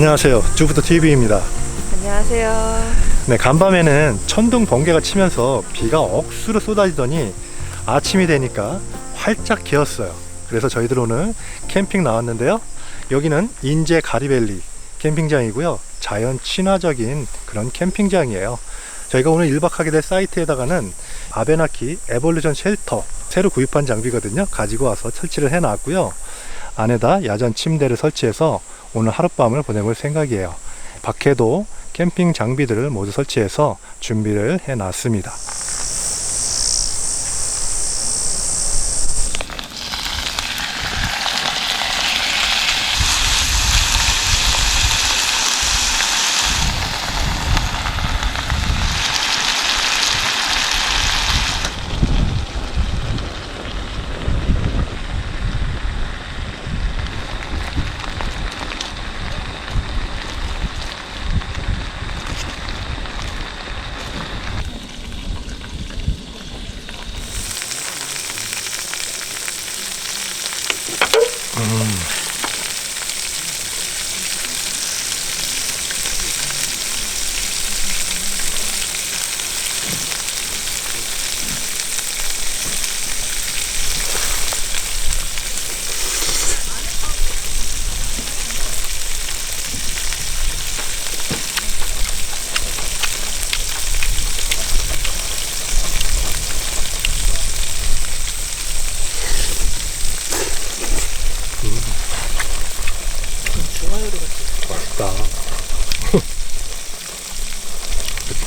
안녕하세요. 주부터 TV입니다. 안녕하세요. 네, 간밤에는 천둥 번개가 치면서 비가 억수로 쏟아지더니 아침이 되니까 활짝 개었어요. 그래서 저희들 오늘 캠핑 나왔는데요. 여기는 인제 가리밸리 캠핑장이고요. 자연 친화적인 그런 캠핑장이에요. 저희가 오늘 1박 하게 될 사이트에다가는 아베나키 에볼루션 쉘터 새로 구입한 장비거든요. 가지고 와서 설치를 해놨고요. 안에다 야전 침대를 설치해서 오늘 하룻밤을 보내볼 생각이에요. 밖에도 캠핑 장비들을 모두 설치해서 준비를 해놨습니다.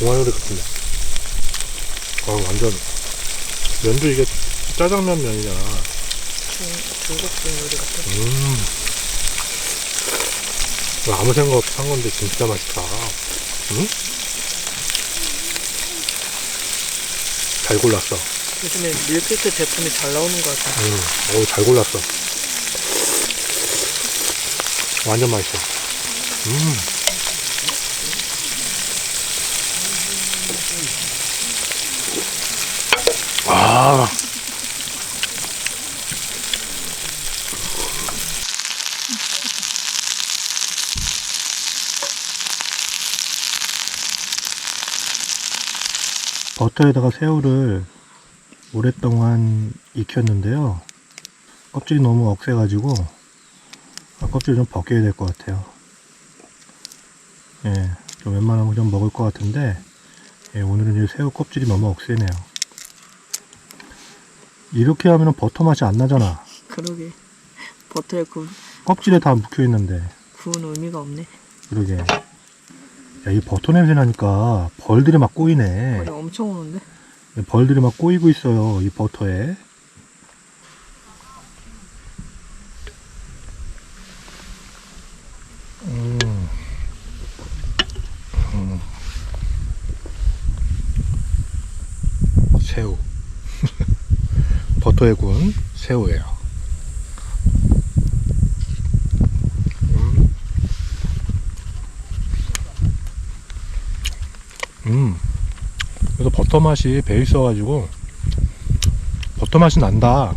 동화 요리 같은데. 아 완전 면도 이게 짜장면 면이잖아. 중, 중국식 요리 같은 음. 아무 생각 없이 산 건데 진짜 맛있다. 응? 잘 골랐어. 요즘에 밀키트 제품이 잘 나오는 것 같아요. 응. 어우, 잘 골랐어. 완전 맛있어. 음. 아. 버터에다가 새우를 오랫동안 익혔는데요. 껍질이 너무 억세가지고 아, 껍질 좀 벗겨야 될 것 같아요. 예, 좀 웬만하면 좀 먹을 것 같은데 예, 오늘은 이 새우 껍질이 너무 억세네요. 이렇게 하면 버터 맛이 안 나잖아. 그러게. 버터에 구, 껍질에 다 묵혀 있는데 구운 의미가 없네. 그러게. 야, 이 버터 냄새 나니까 벌들이 막 꼬이네. 머리 엄청 오는데? 벌들이 막 꼬이고 있어요. 이 버터에. 음. 음. 새우. 버터 버터에 구운 새우예요. 음. 그래서 버터 맛이 배 있어가지고 버터 맛이 난다.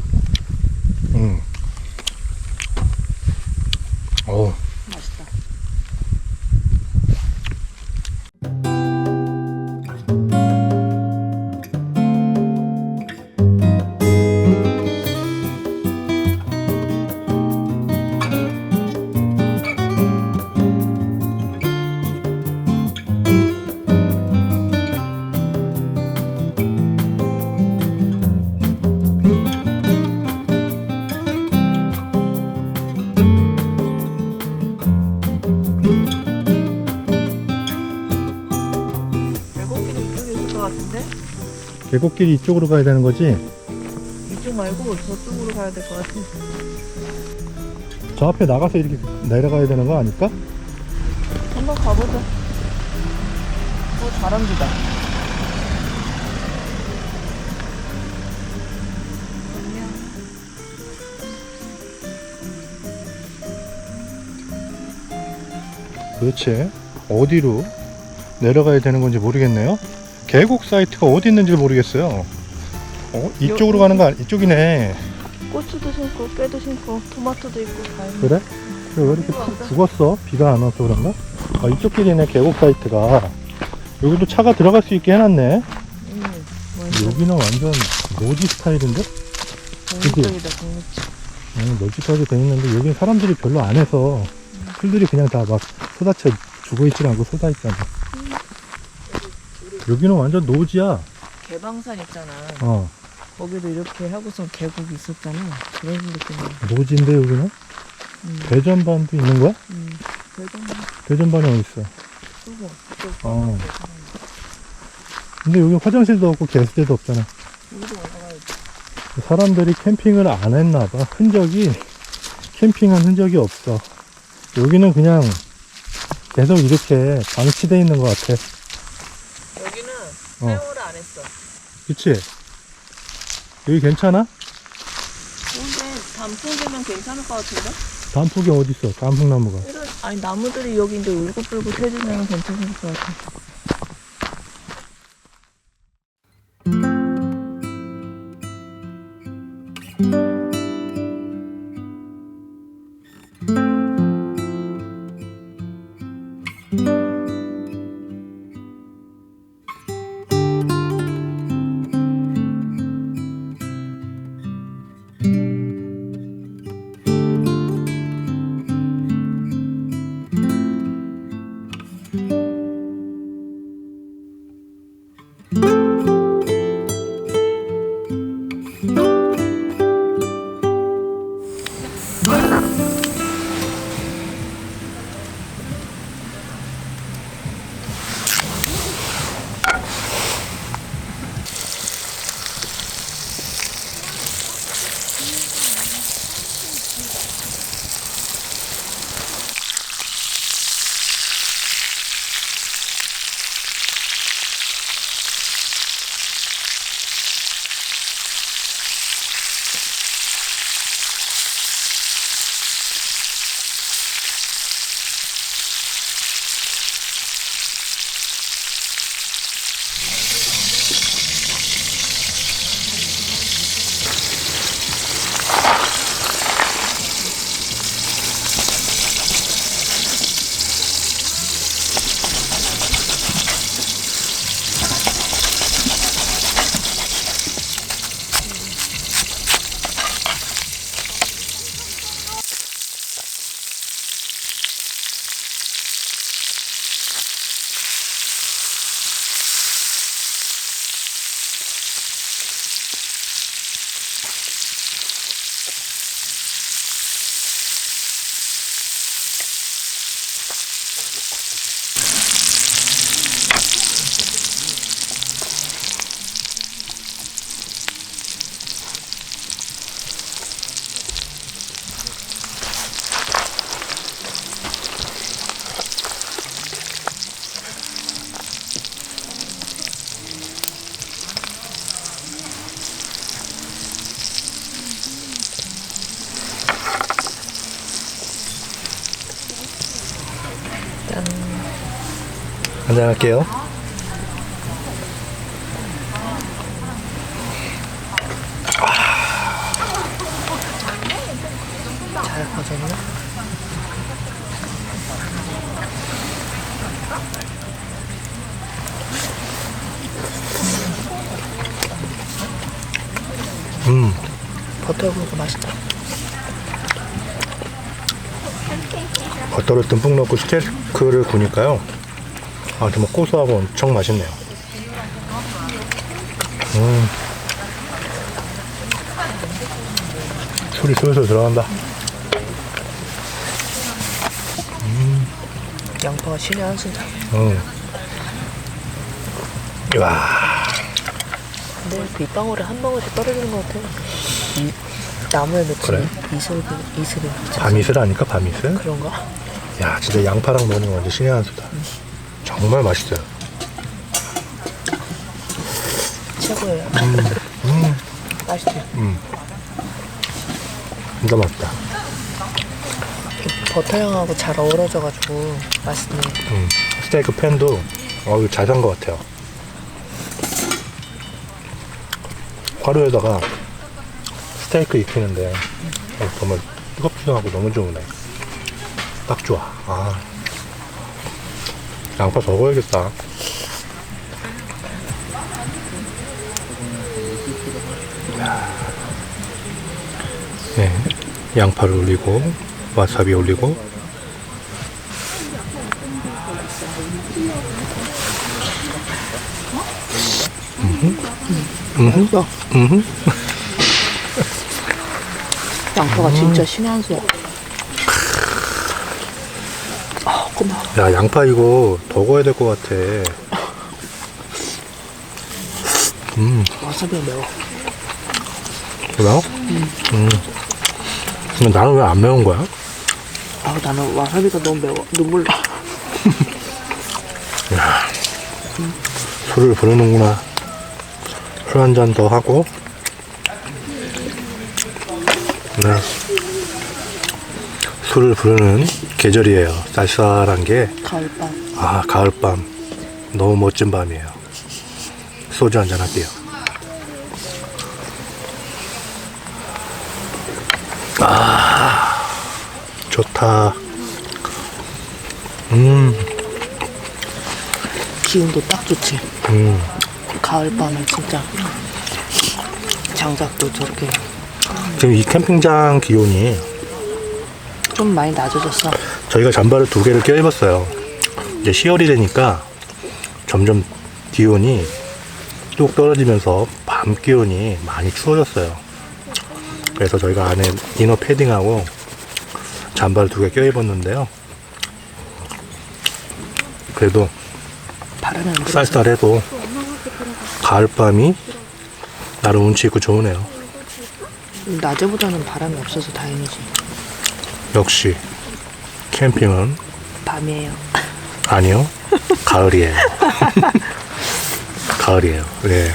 계곡길이 이쪽으로 가야 되는 거지? 이쪽 말고 저쪽으로 가야 될 것 같아. 저 앞에 나가서 이렇게 내려가야 되는 거 아닐까? 한번 가보자. 어, 다람쥐다. 안녕. 도대체 어디로 내려가야 되는 건지 모르겠네요. 계곡 사이트가 어디 있는지 모르겠어요. 어, 이쪽으로 가는 거 아니, 이쪽이네. 고추도 심고, 깨도 심고, 토마토도 있고, 다 있네. 그래? 왜 이렇게 푹 죽었어? 비가 안 와서 그런가? 아, 이쪽 길이네, 계곡 사이트가. 여기도 차가 들어갈 수 있게 해놨네. 음, 완전 여기는 완전 노지 스타일인데? 공식적이다, 공식적. 음, 널찍하게 돼 있는데 여기 사람들이 별로 안 해서 풀들이 그냥 다 막 쏟아져 죽어 있지 않고 쏟아 있잖아. 여기는 완전 노지야. 개방산 있잖아. 어, 거기도 이렇게 하고선 계곡이 있었잖아. 그런 느낌이야. 노지인데 여기는 음, 대전반도 있는 거야? 음. 대단한 대전반이 어디 있어? 또 어. 근데 여기 화장실도 없고 개수대도 없잖아. 여기도 올라가야지. 사람들이 캠핑을 안 했나 봐. 흔적이 캠핑한 흔적이 없어. 여기는 그냥 계속 이렇게 방치돼 있는 것 같아. 어. 세월을 안 했어. 그치? 여기 괜찮아? 근데 단풍이면 괜찮을 것 같은데? 단풍이 어딨어? 단풍나무가. 이런, 아니, 나무들이 여기 이제 울긋불긋 해주면 괜찮을 것 같아. 음. 한잔 할게요. 잘 퍼졌나? 음, 버터 구우니까 맛있다. 버터를 듬뿍 넣고 스테이크를 구니까요. 아, 정말 고소하고 엄청 맛있네요. 음. 술이 술술 들어간다. 양파가 신의 한 수다. 음. 와, 근데 빗방울에 한 방울씩 떨어지는 것 같아. 이, 나무에 맺힌 그래? 이슬, 이슬이 맺혀. 밤이슬 아닐까, 밤이슬? 그런가? 야, 진짜 양파랑 먹는 거 완전 신의 한 수다. 정말 맛있어요. 최고예요. 음, 맛있지? 진짜 맛있다. 버터향하고 잘 어우러져가지고 맛있네. 음, 스테이크 팬도 어, 이거 잘산 것 같아요. 화로에다가 스테이크 익히는데 어, 정말 뜨겁지도 않고 너무 좋으네. 딱 좋아. 아, 양파 더 구워야겠다. 네, 양파를 올리고 와사비 올리고 맛있어. 음. 양파가 진짜 신의 한수 야. 아, 고마워. 야 양파 이거 더 구워야 될 것 같아 음 와사비가 매워. 매워? 음. 근데 나는 왜 안 매운 거야? 아, 나는 와사비가 너무 매워. 눈물 나. 술을 부르는구나 술 한 잔 더 하고 네 술을 부르는 계절이에요 쌀쌀한 게 가을밤. 아 가을밤 너무 멋진 밤이에요 소주 한잔 할게요 아 좋다 음, 기운도 딱 좋지. 음. 가을밤에 진짜 장작도 저렇게 지금 이 캠핑장 기온이 좀 많이 낮아졌어. 저희가 잠바를 두 개를 껴입었어요. 이제 10월이 되니까 점점 기온이 뚝 떨어지면서 밤 기온이 많이 추워졌어요. 그래서 저희가 안에 이너 패딩하고 잠바를 두 개 껴입었는데요. 그래도 쌀쌀해도 가을밤이 나름 운치 있고 좋으네요. 낮에보다는 바람이 없어서 다행이지. 역시 캠핑은 밤이에요. 아니요 가을이에요 가을이에요 네.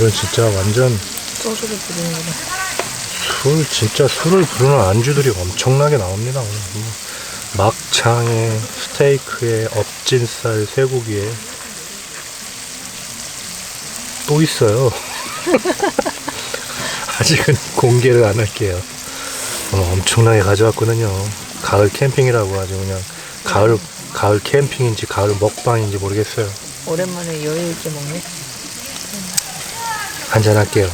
야 오늘은 진짜 완전 소주를 부르는구나. 술 진짜 술을 부르는 안주들이 엄청나게 나옵니다 오늘 뭐 막창에 스테이크에 엎진살 쇠고기에 또 있어요 아직은 공개를 안 할게요. 어, 엄청나게 가져왔거든요. 가을 캠핑이라고 아주 그냥 가을 가을 캠핑인지 가을 먹방인지 모르겠어요. 오랜만에 여유 있게 먹네. 한잔 할게요.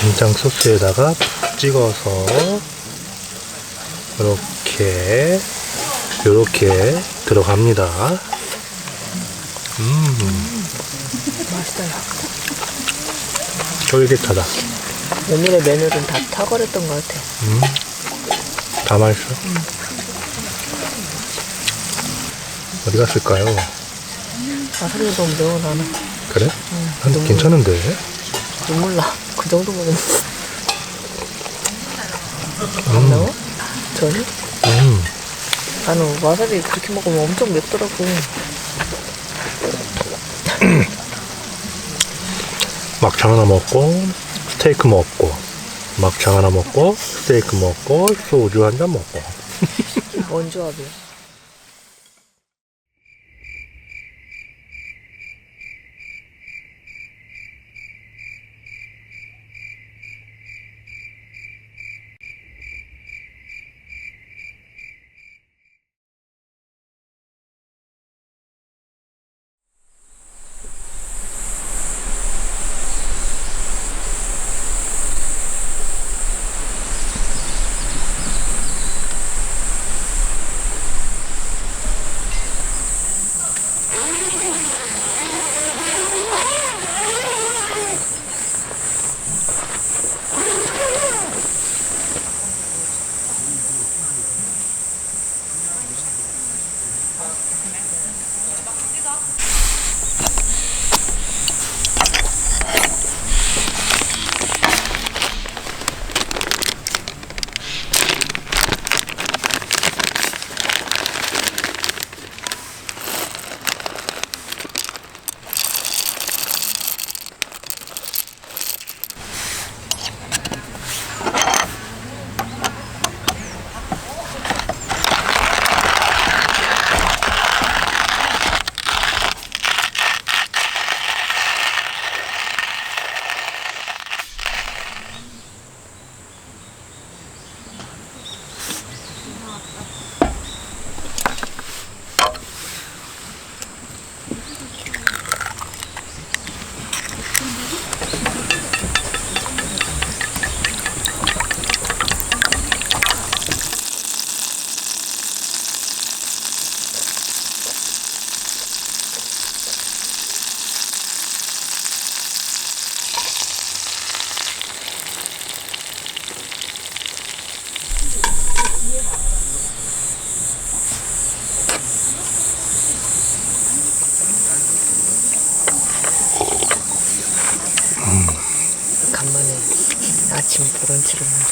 된장 소스에다가 푹 찍어서 이렇게 이렇게 들어갑니다. 음, 맛있다. 야. 쫄깃하다. 오늘의 메뉴는 다 탁월했던 것 같아. 음, 다 맛있어. 어디 갔을까요? 와사비가 너무 매워 나는. 그래? 난 너무- 괜찮은데. 눈물 나. 그 정도면 안 매워? 전혀? 음, 나는 와사비 그렇게 먹으면 엄청 맵더라고. 막창 하나 먹고 스테이크 먹고 막창 하나 먹고 스테이크 먹고 소주 한 잔 먹고 뭔 조합이야? 아침 브런치를 먹는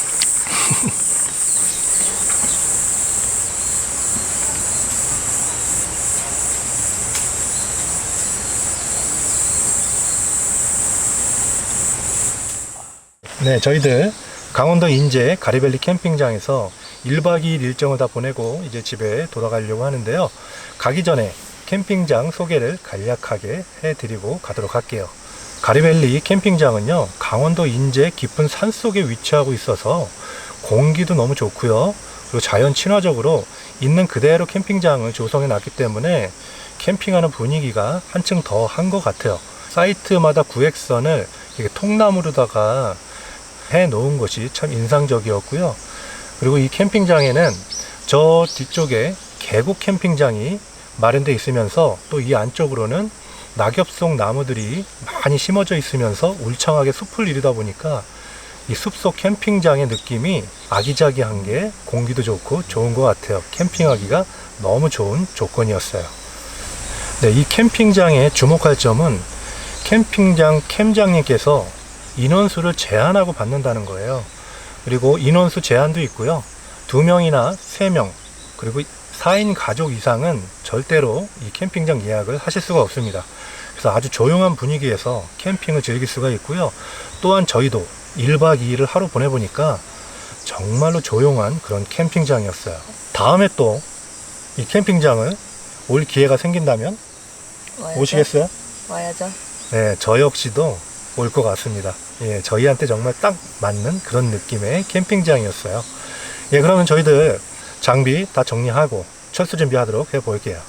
네 저희들 강원도 인제 가리밸리 캠핑장에서 1박 2일 일정을 다 보내고 이제 집에 돌아가려고 하는데요. 가기 전에 캠핑장 소개를 간략하게 해드리고 가도록 할게요 가리밸리 캠핑장은요 강원도 인제 깊은 산 속에 위치하고 있어서 공기도 너무 좋고요. 그리고 자연 친화적으로 있는 그대로 캠핑장을 조성해 놨기 때문에 캠핑하는 분위기가 한층 더 한 것 같아요. 사이트마다 구획선을 이렇게 통나무로다가 해 놓은 것이 참 인상적이었고요. 그리고 이 캠핑장에는 저 뒤쪽에 계곡 캠핑장이 마련되어 있으면서 또 이 안쪽으로는 낙엽 속 나무들이 많이 심어져 있으면서 울창하게 숲을 이루다 보니까 이 숲속 캠핑장의 느낌이 아기자기한 게 공기도 좋고 좋은 것 같아요. 캠핑하기가 너무 좋은 조건이었어요. 네, 이 캠핑장에 주목할 점은 캠핑장 캠장님께서 인원수를 제한하고 받는다는 거예요. 그리고 인원수 제한도 있고요. 두 명이나 세 명, 그리고 4인 가족 이상은 절대로 이 캠핑장 예약을 하실 수가 없습니다. 그래서 아주 조용한 분위기에서 캠핑을 즐길 수가 있고요. 또한 저희도 1박 2일을 하루 보내보니까 정말로 조용한 그런 캠핑장이었어요. 다음에 또 이 캠핑장을 올 기회가 생긴다면 와야죠. 오시겠어요? 와야죠. 네, 저 역시도 올 것 같습니다. 예, 저희한테 정말 딱 맞는 그런 느낌의 캠핑장이었어요. 예, 그러면 저희들 장비 다 정리하고 철수 준비하도록 해볼게요.